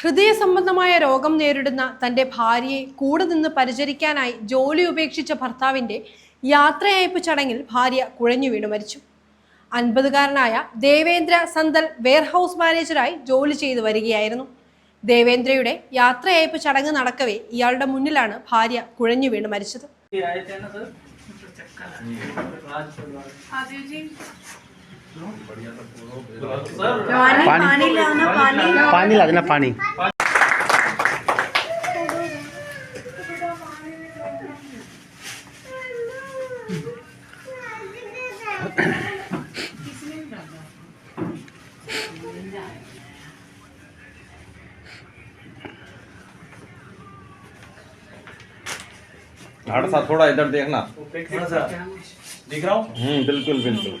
ഹൃദയ സംബന്ധമായ രോഗം നേരിടുന്ന തന്റെ ഭാര്യയെ കൂടെ നിന്ന് പരിചരിക്കാനായി ജോലി ഉപേക്ഷിച്ച ഭർത്താവിന്റെ യാത്രയയപ്പ് ചടങ്ങിൽ ഭാര്യ കുഴഞ്ഞു വീണു മരിച്ചു. അൻപതുകാരനായ ദേവേന്ദ്ര സന്തൽ വെയർഹൗസ് മാനേജറായി ജോലി ചെയ്തു വരികയായിരുന്നു. ദേവേന്ദ്രയുടെ യാത്രയയപ്പ് ചടങ്ങ് നടക്കവേ ഇയാളുടെ മുന്നിലാണ് ഭാര്യ കുഴഞ്ഞു വീണു മരിച്ചത്. पानी पानी ला देना पानी थोड़ा इधर देखना। दिख रहा हूँ? हम्म, बिल्कुल बिल्कुल।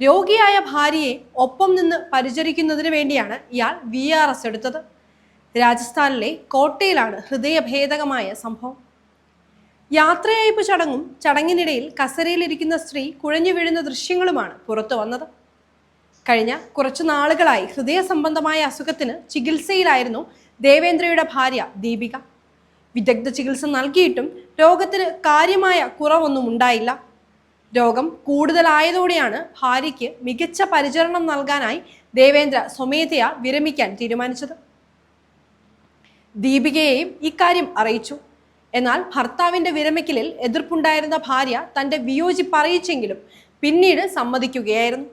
രോഗിയായ ഭാര്യയെ ഒപ്പം നിന്ന് പരിചരിക്കുന്നതിന് വേണ്ടിയാണ് ഇയാൾ വി ആർ എസ് എടുത്തത്. രാജസ്ഥാനിലെ കോട്ടയിലാണ് ഹൃദയഭേദകമായ സംഭവം. യാത്രയയപ്പ് ചടങ്ങും ചടങ്ങിനിടയിൽ കസരയിലിരിക്കുന്ന സ്ത്രീ കുഴഞ്ഞു വീഴുന്ന ദൃശ്യങ്ങളുമാണ് പുറത്തു വന്നത്. കഴിഞ്ഞ കുറച്ചു നാളുകളായി ഹൃദയ സംബന്ധമായ അസുഖത്തിന് ചികിത്സയിലായിരുന്നു ദേവേന്ദ്രയുടെ ഭാര്യ ദീപിക. വിദഗ്ധ ചികിത്സ നൽകിയിട്ടും രോഗത്തിന് കാര്യമായ കുറവൊന്നും ഉണ്ടായില്ല. രോഗം കൂടുതലായതോടെയാണ് ഭാര്യയ്ക്ക് മികച്ച പരിചരണം നൽകാനായി ദേവേന്ദ്ര സ്വമേധയാ വിരമിക്കാൻ തീരുമാനിച്ചത്. ദീപികയെയും ഇക്കാര്യം അറിയിച്ചു. എന്നാൽ ഭർത്താവിന്റെ വിരമിക്കലിൽ എതിർപ്പുണ്ടായിരുന്ന ഭാര്യ തന്റെ വിയോജിപ്പറിയിച്ചെങ്കിലും പിന്നീട് സമ്മതിക്കുകയായിരുന്നു.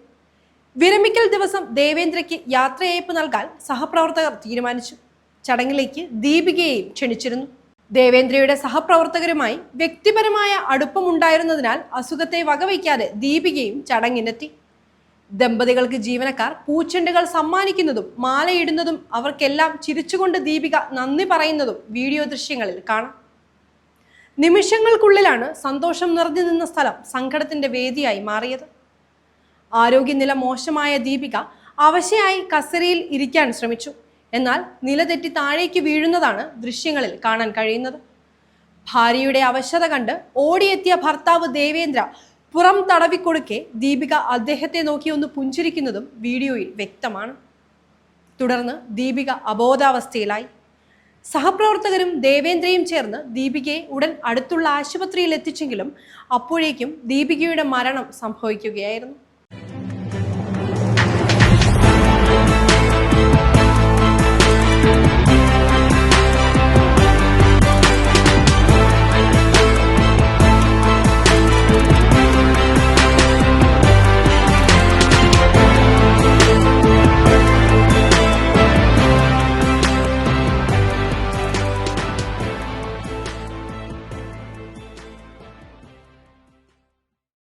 വിരമിക്കൽ ദിവസം ദേവേന്ദ്രയ്ക്ക് യാത്രയയപ്പ് നൽകാൻ സഹപ്രവർത്തകർ തീരുമാനിച്ചു. ചടങ്ങിലേക്ക് ദീപികയെയും ക്ഷണിച്ചിരുന്നു. ദേവേന്ദ്രയുടെ സഹപ്രവർത്തകരുമായി വ്യക്തിപരമായ അടുപ്പമുണ്ടായിരുന്നതിനാൽ അസുഖത്തെ വകവയ്ക്കാതെ ദീപികയും ചടങ്ങിനെത്തി. ദമ്പതികൾക്ക് ജീവനക്കാർ പൂച്ചെണ്ടുകൾ സമ്മാനിക്കുന്നതും മാലയിടുന്നതും അവർക്കെല്ലാം ചിരിച്ചുകൊണ്ട് ദീപിക നന്ദി പറയുന്നതും വീഡിയോ ദൃശ്യങ്ങളിൽ കാണാം. നിമിഷങ്ങൾക്കുള്ളിലാണ് സന്തോഷം നിറഞ്ഞു നിന്ന സ്ഥലം സങ്കടത്തിന്റെ വേദിയായി മാറിയത്. ആരോഗ്യനില മോശമായ ദീപിക അവശയായി കസരയിൽ ഇരിക്കാൻ ശ്രമിച്ചു. എന്നാൽ നിലതെറ്റി താഴേക്ക് വീഴുന്നതാണ് ദൃശ്യങ്ങളിൽ കാണാൻ കഴിയുന്നത്. ഭാര്യയുടെ അവശത കണ്ട് ഓടിയെത്തിയ ഭർത്താവ് ദേവേന്ദ്ര പുറം തടവിക്കൊടുക്കെ ദീപിക അദ്ദേഹത്തെ നോക്കി ഒന്ന് പുഞ്ചിരിക്കുന്നതും വീഡിയോയിൽ വ്യക്തമാണ്. തുടർന്ന് ദീപിക അബോധാവസ്ഥയിലായി. സഹപ്രവർത്തകരും ദേവേന്ദ്രയും ചേർന്ന് ദീപികയെ ഉടൻ അടുത്തുള്ള ആശുപത്രിയിൽ എത്തിച്ചെങ്കിലും അപ്പോഴേക്കും ദീപികയുടെ മരണം സംഭവിക്കുകയായിരുന്നു.